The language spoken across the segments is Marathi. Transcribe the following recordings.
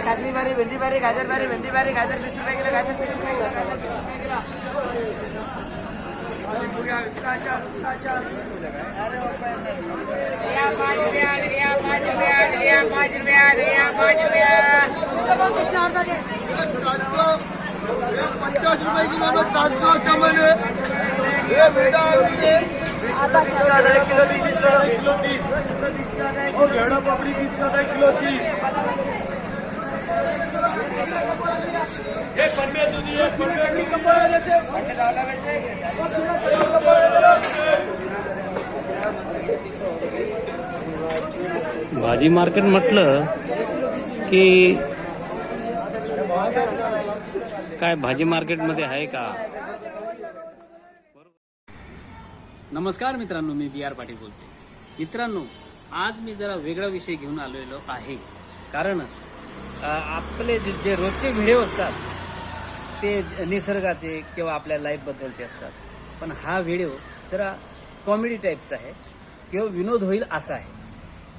खाजली बारी भेंडी बारी गाजर बारी भेंडी बारी गाजर वीस रुपये किलो गाजर तीस रुपये किलो गाजर रुपये किलो या पाच रुपया या पाच रुपया या पाच रुपया या पाच किलो तीस सात सौ चमन है ये बेटा भाजी मार्केट म्हटलं की काय भाजी मार्केटमध्ये आहे का? नमस्कार मित्रांनो मी बी आर पाटील बोलते मित्रांनो आज मी जरा वेगळा विषय घेऊन आलेलो आहे. कारण आपले जे जे रोजचे व्हिडिओ असतात ते निसर्गाचे किंवा आपल्या लाईफबद्दलचे असतात. पण हा व्हिडिओ जरा कॉमेडी टाईपचा आहे किंवा विनोद होईल असा आहे.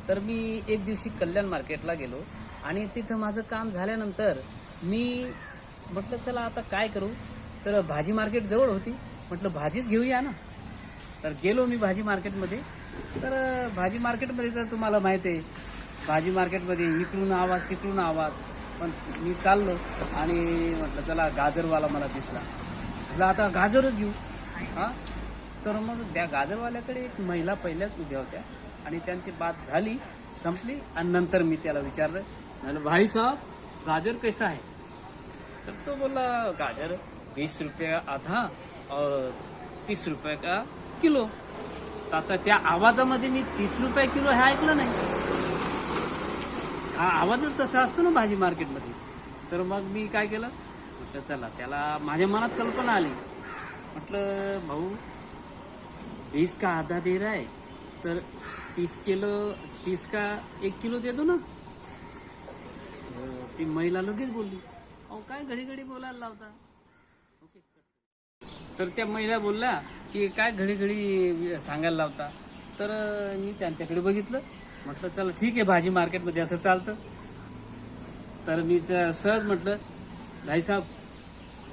तर मी एक दिवशी कल्याण मार्केटला गेलो आणि तिथं माझं काम झाल्यानंतर मी म्हटलं चला आता काय करू? तर भाजी मार्केट जवळ होती. म्हटलं भाजीच घेऊया ना. तर गेलो मी भाजी मार्केटमध्ये. तर भाजी मार्केटमध्ये तर तुम्हाला माहिती आहे भाजी मार्केटमध्ये इकडून आवाज तिकडून आवाज. पण मी चाललो आणि म्हटलं चला गाजरवाला मला दिसला. म्हटलं आता गाजरच घेऊ. हां? तर मग त्या गाजरवाल्याकडे एक महिला पहिल्याच उभ्या होत्या आणि त्यांची बात झाली संपली आणि नंतर मी त्याला विचारलं म्हणलं भाई साहब गाजर कैसा आहे? तर तो बोला गाजर बीस रुपये आधा और तीस रुपये का किलो. तर आता त्या आवाजामध्ये मी तीस रुपये किलो हे ऐकलं नाही. हा आवाजच तसा असतो ना भाजी मार्केटमध्ये. तर मग मी काय केलं? म्हटलं चला त्याला माझ्या मनात कल्पना आली. म्हटलं भाऊ बीस का आधा दे रहा है तर तीस किलो तीस का एक किलो दे दो ना. ती महिला लगेच बोलली अहो काय घडी घडी बोलायला लावता? तर त्या महिला बोलल्या की काय घडी घडी सांगायला लावता. तर मी त्यांच्याकडे बघितलं. म्हटलं चला ठीक आहे भाजी मार्केटमध्ये असं चालतं. तर मी त्या सहज म्हटलं भाई साहेब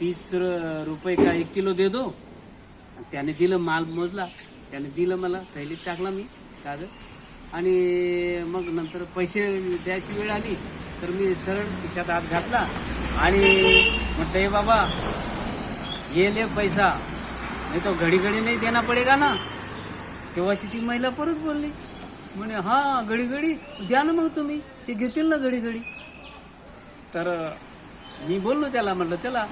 तीस रुपये का एक किलो दे दो. आणि त्याने दिलं माल मोजला. त्याने दिलं मला थैलीत टाकला मी कागद. आणि मग नंतर पैसे द्यायची वेळ आली. तर मी सरळ खिशात हात घातला आणि म्हटलं हे बाबा ये ले पैसा. नाही तो घडी घडी नाही देना पडेगा ना. तेव्हाची ती महिला परत बोलली? म्हणे हा घडी घडी द्या ना मग तुम्ही. ते घेतील ना घडी घडी तर मी बोललो त्याला म्हटलं चला.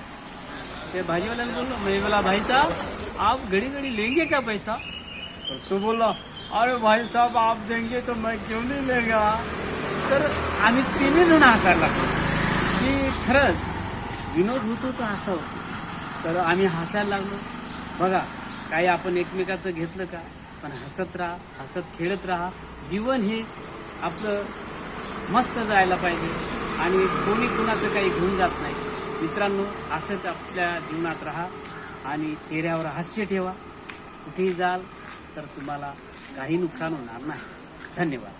ते भाजीवाल्याने बोललो म्हणजे बोला भाई साहब आप घड़ी घड़ी लेंगे क्या पैसा? तर तो बोलला अरे भाई साहब आप देंगे तो मैं क्यों नहीं लेगा? तर आम्ही तिन्ही जण हसायला लागलो. की खरंच विनोद होतो तो हसावं तर आम्ही हसायला लागलो. बघा काही आपण एकमेकाचं घेतलं का? पण हसत राहा हसत खेळत राहा. जीवन हे आपलं मस्त जायला पाहिजे आणि कोणी कुणाचं काही घेऊन जात नाही. मित्रांनो असंच आपल्या जीवनात राहा आणि चेहऱ्यावर हास्य ठेवा. कुठेही जाल तर तुम्हाला काही नुकसान होणार नाही. धन्यवाद.